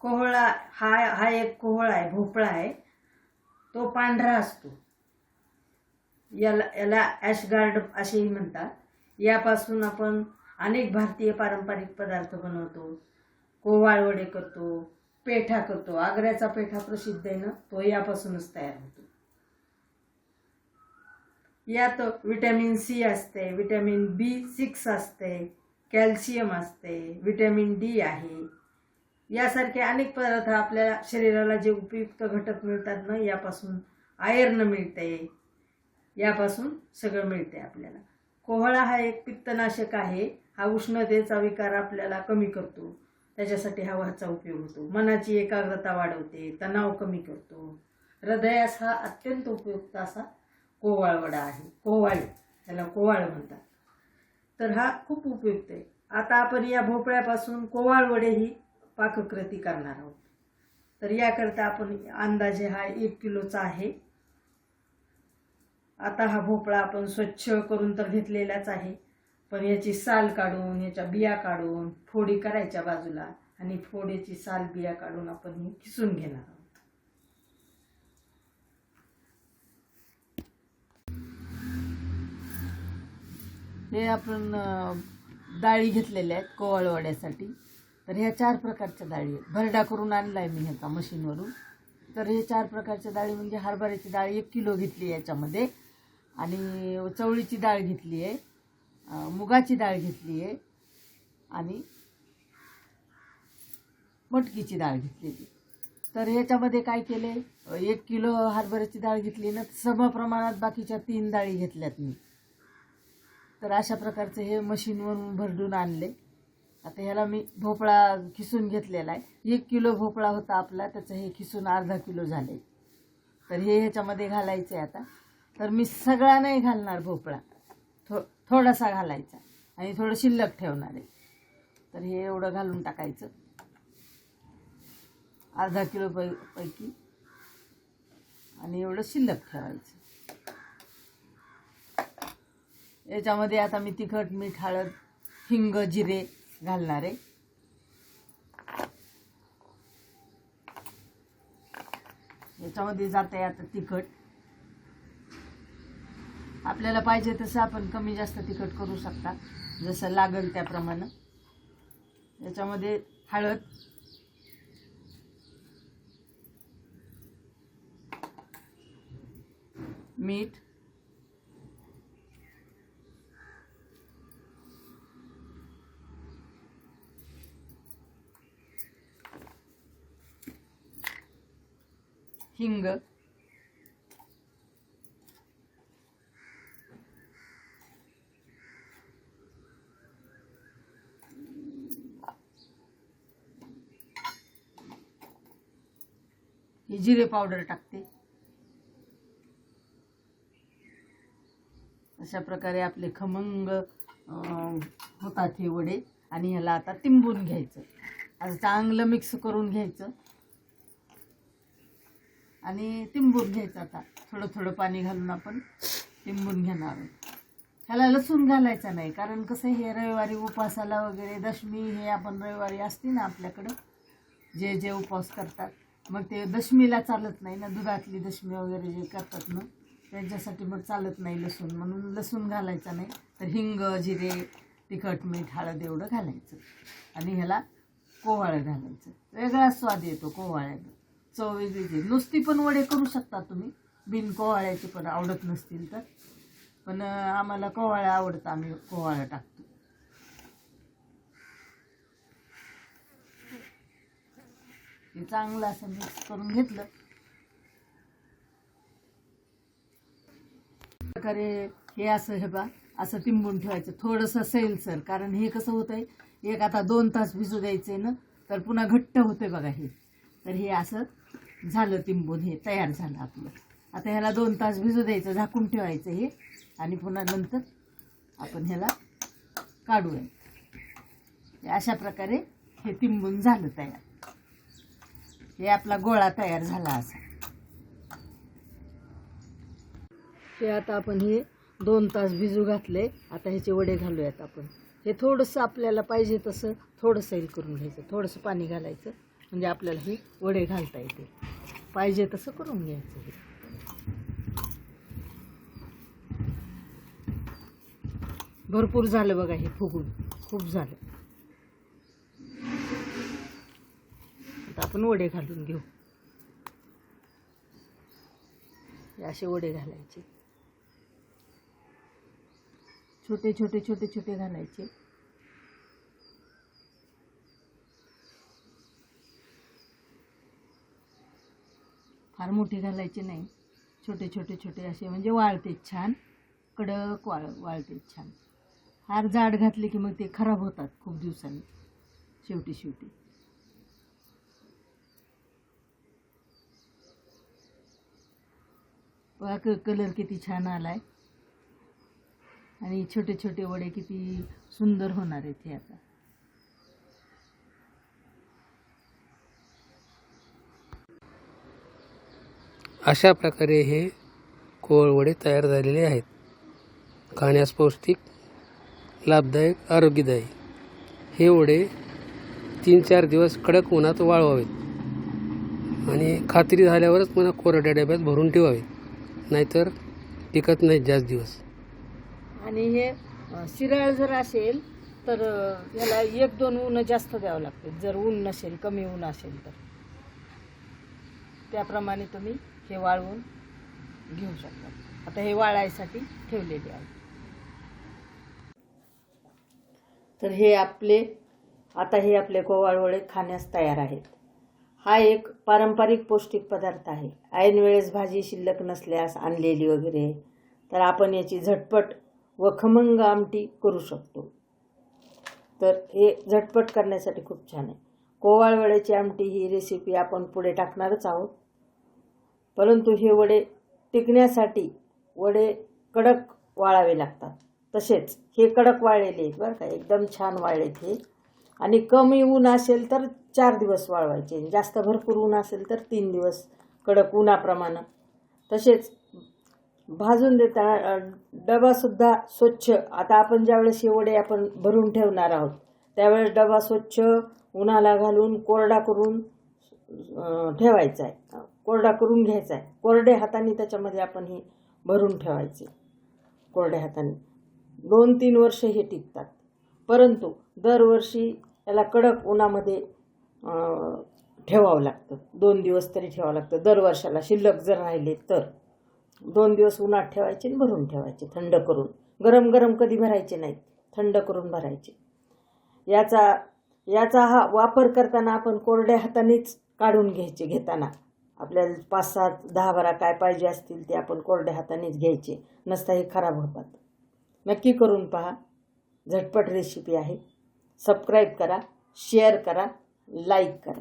कोहळा हा हा एक कोहळा आहे भोपळा आहे. तो पांढरा असतो. याला याला ॲशगार्ड असेही म्हणतात. यापासून आपण अनेक भारतीय पारंपरिक पदार्थ बनवतो. कोवाळवडे करतो पेठा करतो. आग्र्याचा पेठा प्रसिद्ध आहे ना तो यापासूनच तयार होतो. यात विटॅमिन सी असते विटॅमिन बी सिक्स असते कॅल्शियम असते विटॅमिन डी आहे. यासारखे अनेक पदार्थ आपल्या शरीराला जे उपयुक्त घटक मिळतात ना यापासून आयर्न मिळते. यापासून सगळं मिळते आपल्याला. कोहळा हा एक पित्तनाशक आहे. हा उष्णतेचा विकार आपल्याला कमी करतो. त्याच्यासाठी हा ह्याचा उपयोग होतो. मनाची एकाग्रता वाढवते. तणाव कमी करतो. हृदयास हा अत्यंत उपयुक्त असा कोवाळवडा आहे. कोवाळी त्याला कोवाळ म्हणतात. तर हा खूप उपयुक्त आहे. आता आपण या भोपळ्यापासून कोवाळवडे ही पाककृती करणार आहोत. तर याकरता आपण अंदाजे हा एक किलोचा आहे. आता हा भोपळा आपण स्वच्छ करून तर घेतलेलाच आहे. पण याची साल काढून याच्या बिया काढून फोडी करायच्या बाजूला आणि फोडीची साल बिया काढून आपण ही किसून घेणार आहोत. हे आपण डाळी घेतलेल्या आहेत कोवाळवड्यासाठी. तर ह्या चार प्रकारच्या डाळी भरडा करून आणला आहे मी ह्याचा मशीनवरून. तर हे चार प्रकारच्या डाळी म्हणजे हरभऱ्याची डाळ एक किलो घेतली याच्यामध्ये. आणि चवळीची डाळ घेतली आहे. मुगाची डाळ घेतली आहे. आणि मटकीची डाळ घेतलेली तर ह्याच्यामध्ये काय केले एक किलो हरभऱ्याची डाळ घेतली ना सम प्रमाणात बाकीच्या तीन डाळी घेतल्यात मी. तर अशा प्रकारचे हे मशीनवरून भरडून आणले आता ह्याला मी भोपळा खिसून घेतलेला आहे. एक किलो भोपळा होता आपला त्याचं हे खिसून अर्धा किलो झाले. तर हे ह्याच्यामध्ये घालायचं आहे आता. तर मी सगळा नाही घालणार भोपळा. थो थोडासा घालायचा आणि थोडं शिल्लक ठेवणार आहे. तर हे एवढं घालून टाकायचं. अर्धा किलो पै पैकी. आणि एवढं शिल्लक ठेवायचं. याच्यामध्ये आता मी तिखट मीठ हळद हिंग जिरे घालणार आहे. याच्यामध्ये जात आहे आता तिखट. आपल्याला पाहिजे तसं आपण कमी जास्त तिखट करू शकता जसं लागेल त्याप्रमाणे. याच्यामध्ये हळद. मीठ. हिंग. ही जिरे पावडर टाकते. अशा प्रकारे आपले खमंग होतात हे वडे. आणि ह्याला आता तिंबून घ्यायचं. आता चांगलं मिक्स करून घ्यायचं. आणि तिंबून घ्यायचं आता. थोडं थोडं पाणी घालून आपण तिंबून घेणार आहोत ह्याला लसूण घालायचा नाही कारण कसं हे रविवारी उपवासाला वगैरे दशमी हे आपण रविवारी असते ना आपल्याकडं जे जे उपवास करतात. मग ते दशमीला चालत नाही ना दुधातली दशमी वगैरे जे करतात ना त्यांच्यासाठी मग चालत नाही लसूण. म्हणून लसूण घालायचा नाही तर हिंग जिरे तिखट मीठ हळद एवढं घालायचं. आणि ह्याला कोवाळं घालायचं. वेगळा स्वाद येतो कोवाळ्यानं. चव वेगळीच नुसती पण वडे करू शकता तुम्ही. बिन कोवाळ्याची पण आवडत नसतील तर. पण आम्हाला कोवाळ्या आवडतं आम्ही कोवाळ्या टाकतो. हे चांगलं असं मिक्स करून घेतलं. प्रकारे हे असं हे बा असं तिंबून ठेवायचं. थोडंसं सैलसर. कारण हे कसं होतंय एक आता दोन तास भिजू द्यायचे ना तर पुन्हा घट्ट होते बघा हे. तर हे असं झालं तिंबून हे तयार झालं आपलं. आता ह्याला दोन तास भिजू द्यायचं झाकून ठेवायचं हे. आणि पुन्हा नंतर आपण ह्याला काढूया. अशा प्रकारे हे तिंबून झालं तयार. हे आपला गोळा तयार झाला असा. ते आता आपण हे दोन तास भिजू घातले. आता ह्याचे वडे घालूयात आपण. हे थोडंसं आपल्याला पाहिजे तसं थोडंसं सैल करून घ्यायचं. थोडंसं पाणी घालायचं. म्हणजे आपल्याला हे वडे घालता येतील. पाहिजे तसं करून घ्यायचं हे. भरपूर झालं बघा हे फुगून. खूप झालं. आता आपण वडे घालून घेऊ. हे असे वडे घालायचे. छोटे छोटे छोटे छोटे घालायचे. फार मोठे घालायचे नाही. छोटे छोटे छोटे असे. म्हणजे वाळतेत छान. कडक वाळ वाळतेत छान. फार जाड घातले की मग ते खराब होतात खूप दिवसांनी. शेवटी शेवटी. बघा क कलर किती छान आलाय. आणि छोटे छोटे वडे किती सुंदर होणार आहेत हे आता. अशा प्रकारे हे कोळवडे तयार झालेले आहेत. खाण्यास पौष्टिक लाभदायक आरोग्यदायी. हे वडे तीन चार दिवस कडक उन्हात वाळवावेत आणि खात्री झाल्यावरच पुन्हा कोरड्या डब्यात भरून ठेवावेत नाहीतर टिकत नाहीत जास्त दिवस. आणि हे शिराळ जर असेल तर अ, याला एक दोन ऊन जास्त द्यावं लागते जर ऊन नसेल कमी ऊन असेल तर. त्याप्रमाणे तुम्ही हे वाळवून घेऊ शकतात. आता हे वाळायसाठी ठेवलेले आहे. तर हे आपले आता हे आपले कोवाळवळे खाण्यास तयार आहेत. हा एक पारंपरिक पौष्टिक पदार्थ आहे. ऐन वेळेस भाजी शिल्लक नसल्यास आणलेली वगैरे तर आपण याची झटपट व खमंग आमटी करू शकतो. तर हे झटपट करण्यासाठी खूप छान आहे. कोवाळवळ्याची आमटी ही रेसिपी आपण पुढे टाकणारच आहोत. परंतु हे वडे टिकण्यासाठी वडे कडक वाळावे लागतात. तसेच हे कडक वाळलेले आहेत बरं का एकदम छान वाळलेत हे. आणि कमी ऊन असेल तर चार दिवस वाळवायचे. जास्त भरपूर ऊन असेल तर तीन दिवस कडक उन्हाप्रमाणे. तसेच भाजून देताना डबासुद्धा स्वच्छ. आता आपण ज्यावेळेस हे वडे आपण भरून ठेवणार आहोत त्यावेळेस डबा स्वच्छ उन्हाला घालून कोरडा करून ठेवायचा आहे कोरडा करून घ्यायचा आहे कोरडे हाताने त्याच्यामध्ये आपण हे भरून ठेवायचे. कोरड्या हाताने. दोन तीन वर्ष हे टिकतात. परंतु दरवर्षी याला कडक उन्हामध्ये ठेवावं लागतं. दोन दिवस तरी ठेवावं लागतं. दरवर्षाला शिल्लक जर राहिले तर. दोन दिवस उन्हात ठेवायचे आणि भरून ठेवायचे थंड करून. गरम गरम कधी भरायचे नाहीत. थंड करून भरायचे. याचा याचा हा वापर करताना आपण कोरड्या हातानेच काढून घ्यायचे घेताना. आपल्याला पाच सात दहा बारा काय पाहिजे असतील ते आपण कोरड्या हातानेच घ्यायचे. नसता हे खराब होतात. नक्की करून पहा. झटपट रेसिपी आहे. सबस्क्राईब करा. शेअर करा. लाईक करा.